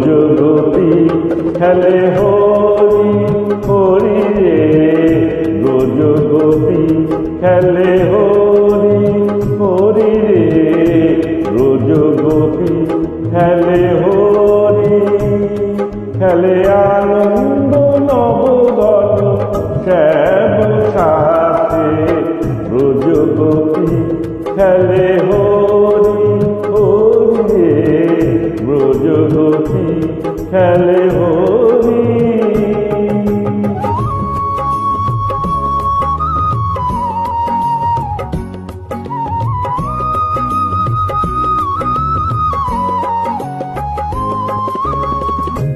গোপী খেলে হরি হরি রে। ব্রজ গোপী খেলে হরি হরি রে। ব্রজ গোপী খেলে হরি, খেলে আনন্দ নবগত শ্যাম সাথে। ব্রজ গোপী খেলে হরি। গোপী খেলে হরি।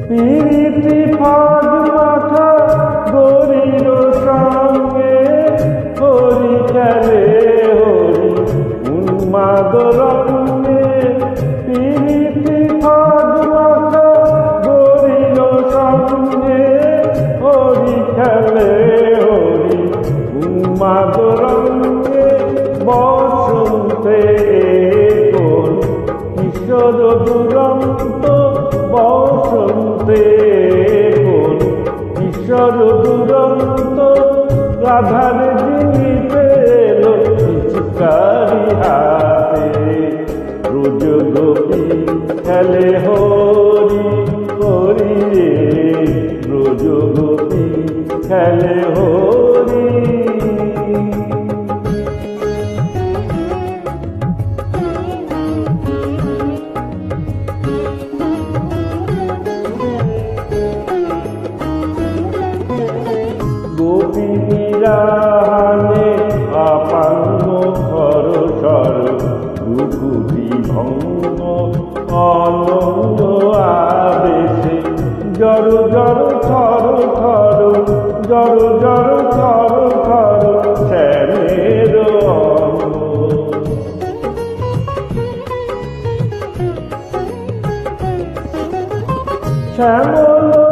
পিরিতি ফাগ মাথা গরির সঙ্গে হরি খেলে হরি। উন্মাদ রঙ্গে বসন্তে কোন কিশোর দুরন্ত বসন্তে কোন কিশোর দুরন্ত রাধার যিনি পেল পিচকারি হাতে। রোজ গোপী খেলে হরি হরি রে। রোজ গোপী খেলে হরি গোপীরাহানে আপান্ন ধর সর। রূপুটি ভঙ্গ অনন্য আবেশে। জড় জড়, থর থর, জড় জড়, থর থর, শ্যামের শ্যামল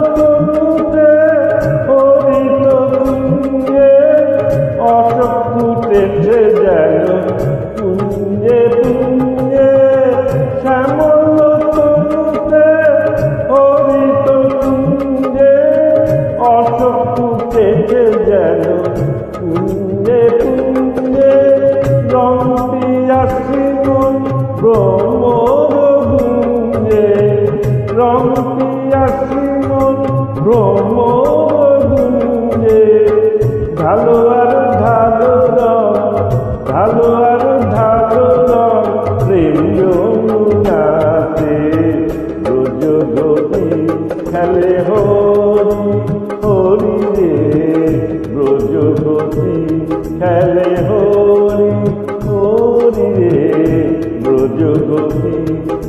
ভ্রমর গুঞ্জে রং পিয়াসি মন ভ্রমর গুঞ্জে ঢালো আর ঢালো রং ঢালো আর ঢালো রং প্রেম যমুনাতে রোজ খেলে হরি হরি রে। রোজ খেলে হরি। রে রোজ গোপী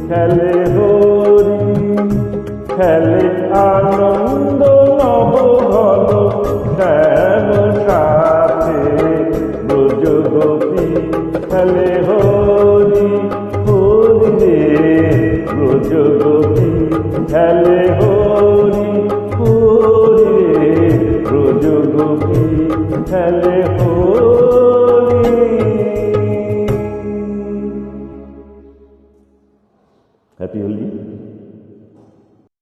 খেলে হরি, খেলে আনন্দ নব ঘন শ্যাম সাথে। রোজ গোপী খেলে হরি হরি রে রোজ গোপী খেলে হরি হরি রোজ খেলে হরি।